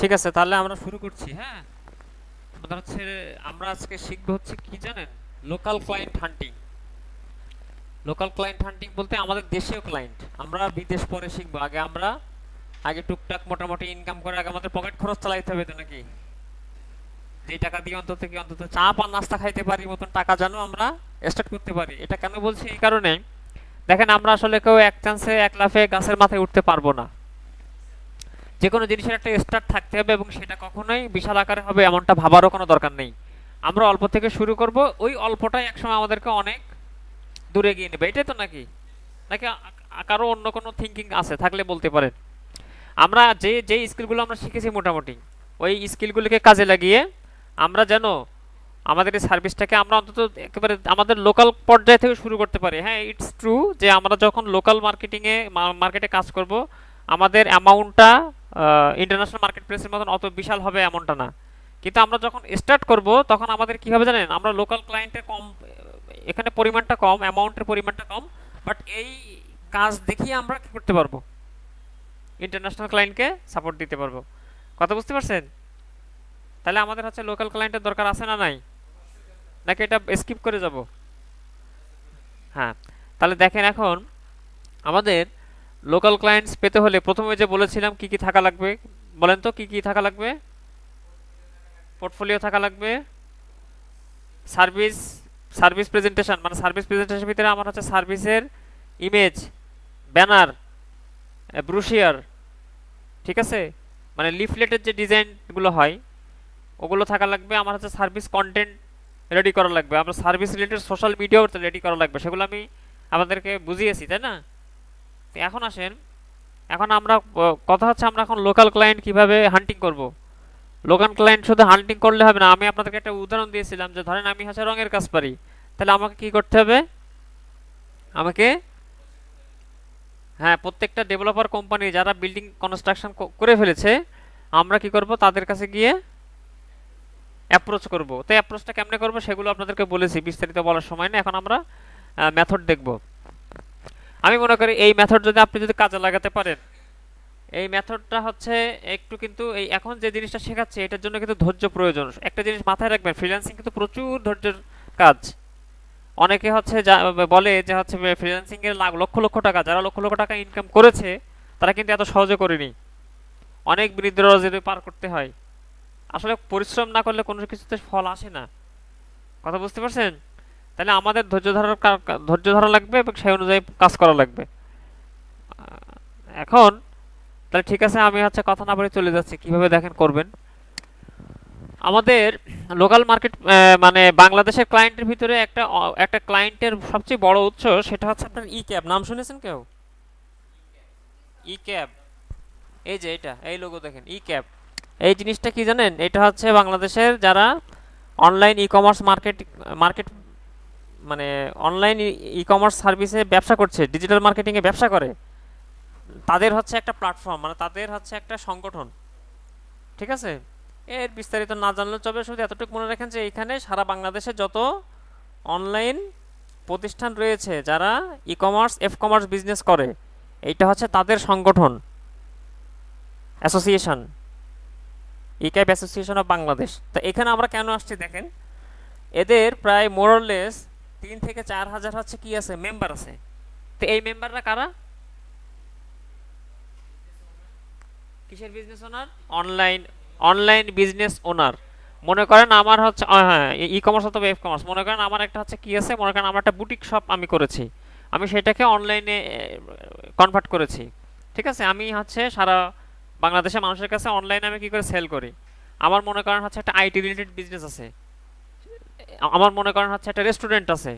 ঠিক আছে, তাহলে আমরা শুরু করছি হ্যাঁ? আমাদের হচ্ছে, আমরা আজকে শিখব হচ্ছে কি জানেন? Local client hunting local client hunting বলতে আমাদের দেশীয় ক্লায়েন্ট আমরা বিদেশ পরে শিখব। আগে আমরা, আগে টুকটাক মোটামুটি ইনকাম করে আগে আমাদের পকেট খরচ চালাইতে হবে তো নাকি? যে টাকা দিয়ে অন্তত কি, অন্তত চা পান, নাস্তা খাইতে পারি মতন টাকা যেন আমরা স্টার্ট করতে পারি। এটা কেন বলছি এই কারণে? দেখেন, আমরা আসলে কেউ এক চান্সে এক লাফে গাছের মাথায় উঠতে পারব না। যে কোনো জিনিসের একটা স্টার্ট থাকতে হবে এবং সেটা কখনোই বিশাল আকারে হবে এমনটা ভাবারও কোনো দরকার নেই। আমরা অল্প থেকে শুরু করব, ওই অল্পটাই একসময় আমাদেরকে অনেক দূরে গিয়ে নেবে। এটাই তো নাকি? নাকি কারও অন্য কোনো থিঙ্কিং আছে, থাকলে বলতে পারেন। আমরা যে যে স্কিলগুলো আমরা শিখেছি মোটামুটি, ওই স্কিলগুলোকে কাজে লাগিয়ে আমরা যেন আমাদের এই সার্ভিসটাকে আমরা অন্তত একেবারে আমাদের লোকাল পর্যায় থেকে শুরু করতে পারি। হ্যাঁ ইটস ট্রু যে আমরা যখন লোকাল মার্কেটিংয়ে মার্কেটে কাজ করব, আমাদের অ্যামাউন্টটা ইন্টারন্যাশনাল মার্কেট প্লেসের মতন অত বিশাল হবে এমনটা না। কিন্তু আমরা যখন স্টার্ট করব, তখন আমাদের কি হবে জানেন? আমরা লোকাল ক্লায়েন্টের কম, এখানে পরিমাণটা কম অ্যামাউন্টের পরিমাণটা কম বাট এই কাজ দেখিয়ে আমরা কি করতে পারব? ইন্টারন্যাশনাল ক্লায়েন্টকে সাপোর্ট দিতে পারব। কথা বুঝতে পারছেন? তাহলে আমাদের হচ্ছে লোকাল ক্লায়েন্টের দরকার আছে না নাই? নাকি এটা স্কিপ করে যাব? হ্যাঁ তাহলে দেখেন এখন আমাদের লোকাল ক্লায়েন্টস পেতে হলে প্রথমে যে বলেছিলাম কি কি থাকা লাগবে, বলেন তো কি কি থাকা লাগবে? পোর্টফোলিও থাকা লাগবে সার্ভিস সার্ভিস প্রেজেন্টেশন মানে সার্ভিস প্রেজেন্টেশনের ভিতরে আমার হচ্ছে সার্ভিসের ইমেজ ব্যানার ব্রুশিয়ার ঠিক আছে? মানে লিফলেটের যে ডিজাইনগুলো হয়, ওগুলো থাকা লাগবে, আমার হচ্ছে সার্ভিস কন্টেন্ট রেডি করা লাগবে, আমরা সার্ভিস রিলেটেড সোশ্যাল মিডিয়াও রেডি করা লাগবে, সেগুলো আমি আমাদেরকে বুঝিয়েছি, তাই না? এখন আসেন। এখন আমরা কথা হচ্ছে আমরা এখন লোকাল ক্লায়েন্ট কীভাবে হান্টিং করব। লোকাল ক্লায়েন্ট শুধু হান্টিং করলে হবে না, আমি আপনাদেরকে একটা উদাহরণ দিয়েছিলাম যে ধরেন আমি হচ্ছে রঙের কাজ পারি, তাহলে আমাকে কি করতে হবে? আমাকে হ্যাঁ প্রত্যেকটা ডেভেলপার কোম্পানি যারা বিল্ডিং কনস্ট্রাকশন করে ফেলেছে, আমরা কি করব? তাদের কাছে গিয়ে অ্যাপ্রোচ করব। তো অ্যাপ্রোচটা কেমনে করব সেগুলো আপনাদেরকে বলেছি, বিস্তারিত বলার সময় না এখন আমরা মেথড দেখব। আমি মনে করি এই মেথড যদি আপনি যদি কাজে লাগাতে পারেন, এই মেথডটা হচ্ছে একটু কিন্তু এই এখন যে জিনিসটা শেখাচ্ছে, এটার জন্য কিন্তু ধৈর্য প্রয়োজন। একটা জিনিস মাথায় রাখবেন ফ্রিল্যান্সিং কিন্তু প্রচুর ধৈর্যের কাজ। অনেকে হচ্ছে বলে যে হচ্ছে ফ্রিল্যান্সিং এর লক্ষ লক্ষ টাকা, যারা লক্ষ লক্ষ টাকা ইনকাম করেছে, তারা কিন্তু এত সহজে করেনি। অনেক বৃদ্ধ পার করতে হয়। আসলে পরিশ্রম না করলে কোনো কিছুতে ফল আসে না। কথা বুঝতে পারছেন? তাহলে আমাদের ধৈর্য ধরার ধৈর্য ধরা লাগবে এবং সেই অনুযায়ী কাজ করা লাগবে। এখন, তাহলে ঠিক আছে, আমি হচ্ছে কথা না বলে চলে যাচ্ছি, কীভাবে দেখেন করবেন। আমাদের লোকাল মার্কেট মানে বাংলাদেশের ক্লায়েন্টের ভিতরে একটা একটা ক্লায়েন্টের সবচেয়ে বড় উৎস সেটা হচ্ছে আপনার ই ক্যাব নাম শুনেছেন কেউ? ই ক্যাব এই যে এটা, এই লোগো দেখেন ই ক্যাব এই জিনিসটা কি জানেন? এটা হচ্ছে বাংলাদেশের যারা online e commerce market market মানে অনলাইন ই কমার্স সার্ভিসে ব্যবসা করছে ডিজিটাল মার্কেটিংয়ে ব্যবসা করে, তাদের হচ্ছে একটা প্ল্যাটফর্ম মানে তাদের হচ্ছে একটা সংগঠন। ঠিক আছে? এর বিস্তারিত না জানলে চলবে, শুধু এতটুকু মনে রাখেন যে এখানে সারা বাংলাদেশে যত অনলাইন প্রতিষ্ঠান রয়েছে, যারা e commerce F commerce business করে, এইটা হচ্ছে তাদের সংগঠন association e CAB association of Bangladesh তো এখানে আমরা কেন আসছি দেখেন? এদের প্রায় মোরলেস তিন থেকে চার হাজার হচ্ছে কি আছে? মেম্বার আছে। তো এই মেম্বাররা কারা? কিসের business owner online online business owner মনে করেন আমার হচ্ছে হ্যাঁ ই কমার্স অথবা এফ কমার্স মনে করেন আমার একটা হচ্ছে কি আছে? মনে করেন আমার একটা বুটিক শপ আমি করেছি। আমি সেটাকে অনলাইনে কনভার্ট করেছি। ঠিক আছে? আমি হচ্ছে সারা বাংলাদেশের মানুষের কাছে অনলাইনে আমি কি করে সেল করি? আমার মনে করেন হচ্ছে একটা আইটি রিলেটেড বিজনেস আছে। আমার মনে করেন হচ্ছে একটা রেস্টুরেন্ট আছে।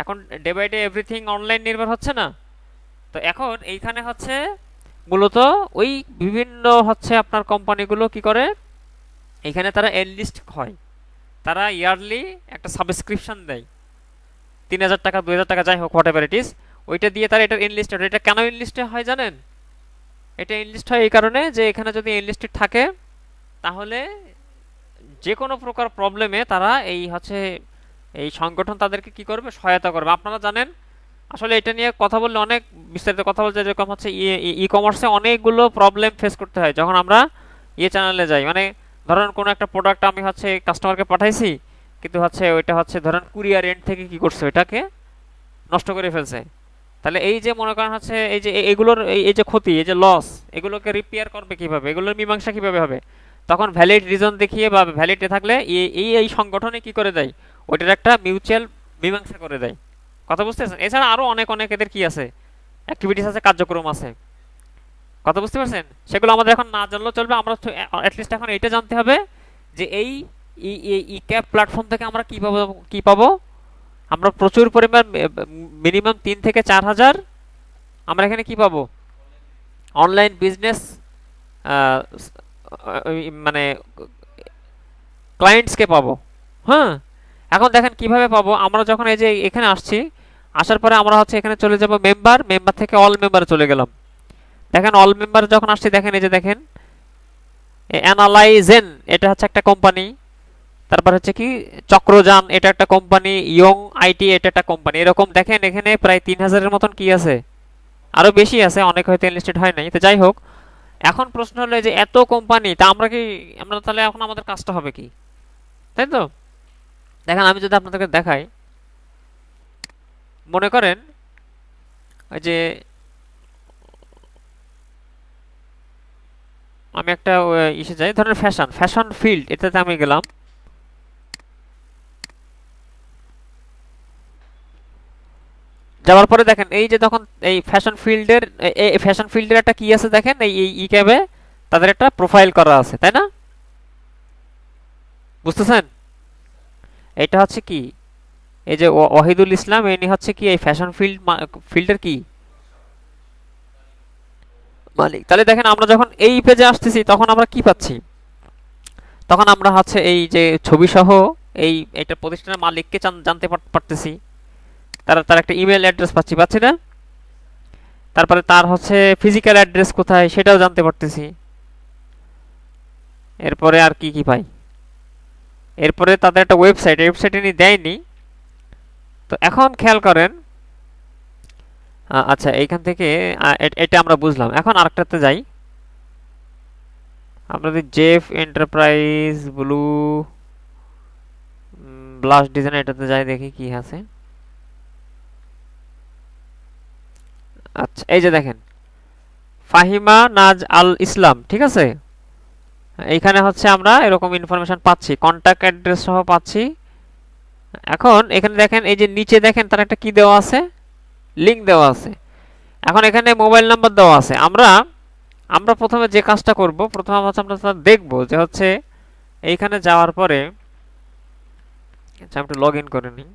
এখন day by day everything online নির্ভর হচ্ছে না। তো এখন এইখানে হচ্ছে মূলত ওই বিভিন্ন হচ্ছে আপনার কোম্পানিগুলো কি করে? এখানে তারা এনলিস্ট হয়। তারা ইয়ারলি একটা সাবস্ক্রিপশন দেয়। তিন হাজার টাকা, দুই হাজার টাকা, যাই হোক হোয়াট এভার ইট ওইটা দিয়ে তারা এটা এনলিস্টেড এটা কেন এনলিস্টে হয় জানেন? এটা এনলিস্ট হয় এই কারণে যে এখানে যদি এনলিস্টেড থাকে, তাহলে যে কোনো প্রকার প্রবলেমে তারা এই হচ্ছে এই সংগঠন তাদেরকে কি করবে? সহায়তা করবে। আপনারা জানেন, আসলে এটা নিয়ে কথা বললে অনেক বিস্তারিত কথা বলতে যেরকম হচ্ছে ই কমার্সে অনেকগুলো প্রবলেম ফেস করতে হয়। যখন আমরা ইয়ে চ্যানেলে যাই মানে ধরেন কোনো একটা প্রোডাক্ট আমি হচ্ছে কাস্টমারকে পাঠাইছি, কিন্তু হচ্ছে ওইটা হচ্ছে ধরেন কুরিয়ার এন্ড থেকে কি করছে? ওইটাকে নষ্ট করে ফেলছে। তাহলে এই যে মনে করেন হচ্ছে এই যে এগুলোর এই এই যে ক্ষতি, এই যে লস এগুলোকে রিপেয়ার করবে কীভাবে? এগুলোর মীমাংসা কীভাবে হবে? তখন ভ্যালিড রিজন দেখিয়ে বা ভ্যালিডে থাকলে এই এই সংগঠনে কি করে দেয়? ওইটার একটা মিউচুয়াল মীমাংসা করে দেয়। কথা বুঝতেছেন? এছাড়া আরও অনেক অনেক এদের কি আছে? অ্যাক্টিভিটিস আছে, কার্যক্রম আছে। কথা বুঝতে পারছেন? সেগুলো আমাদের এখন না জানলেও চলবে। আমরা অ্যাটলিস্ট এখন এটা জানতে হবে যে এই ই ক্যাব প্ল্যাটফর্ম থেকে আমরা কি পাবো কি পাবো? আমরা প্রচুর পরিমাণ মিনিমাম তিন থেকে চার হাজার আমরা এখানে কি পাবো? অনলাইন বিজনেস মানে ক্লায়েন্টসকে পাবো। হ্যাঁ? এখন দেখেন কীভাবে পাবো? আমরা যখন এই যে এখানে আসছি, আসার পরে আমরা হচ্ছে এখানে চলে যাব মেম্বার মেম্বার থেকে অল মেম্বারে চলে গেলাম। দেখেন অল মেম্বার যখন আসছি, দেখেন এই যে দেখেন অ্যানালাইজেন এটা হচ্ছে একটা কোম্পানি তারপর হচ্ছে কি, চক্রযান, এটা একটা কোম্পানি ইয়ং আইটি এটা একটা কোম্পানি এরকম দেখেন এখানে প্রায় তিন হাজারের মতন কি আছে? আরও বেশি আছে, অনেক হয়তো এনলিস্টেড হয় নাই। তো যাই হোক এখন প্রশ্ন হলো যে এত কোম্পানি তা আমরা কি, আমরা তাহলে এখন আমাদের কাজটা হবে কি? তাই তো? দেখেন, আমি যদি আপনাদেরকে দেখাই, মনে করেন ওই যে আমি একটা ইসে যাই, ধরেন ফ্যাশন ফ্যাশন ফিল্ড এটাতে আমি গেলাম। যাওয়ার পরে দেখেন, এই যে তখন এই ফ্যাশন ফিল্ডের এই ফ্যাশন ফিল্ডের একটা কি আছে দেখেন, এই ই ক্যাবে তাদের একটা প্রোফাইল করা আছে, তাই না? বুঝতেছেন? এটা হচ্ছে কি? এই যে ওয়াহিদুল ইসলাম, ইনি হচ্ছে কি এই ফ্যাশন ফিল্ড ফিল্ডের কি মালিক। তাহলে দেখেন, আমরা যখন এই পেজে আসতেছি, তখন আমরা কি পাচ্ছি? তখন আমরা হচ্ছে এই যে ছবি সহ এই, এটা প্রতিষ্ঠানের মালিককে জানতে পারতেছি। তার তার একটা ইমেল অ্যাড্রেস পাচ্ছি পাচ্ছি না? তারপরে তার হচ্ছে ফিজিক্যাল অ্যাড্রেস কোথায় সেটাও জানতে পারতেছি। এরপরে আর কি কি পাই? এরপরে তাদের একটা ওয়েবসাইট ওয়েবসাইট ইনি দেয়নি। তো এখন খেয়াল করেন আচ্ছা এইখান থেকে এটা আমরা বুঝলাম। এখন আরেকটাতে যাই। যদি Jeff enterprise blue blast design এটাতে যাই, দেখি কি আছে। আচ্ছা এই যে দেখেন। ফাহিমা নাজ আল ইসলাম, ঠিক আছে? এইখানে হচ্ছে আমরা এরকম ইনফরমেশন পাচ্ছি কন্টাক্ট অ্যাড্রেস সহ পাচ্ছি। এখন এখানে দেখেন, এই যে নিচে দেখেন, তার একটা কি দেওয়া আছে? লিঙ্ক দেওয়া আছে। এখন এখানে মোবাইল নাম্বার দেওয়া আছে। আমরা আমরা প্রথমে যে কাজটা করব, প্রথমে হচ্ছে আমরা তা দেখব যে হচ্ছে, এইখানে যাওয়ার পরে আচ্ছা আমি একটু লগ ইন করে নিই।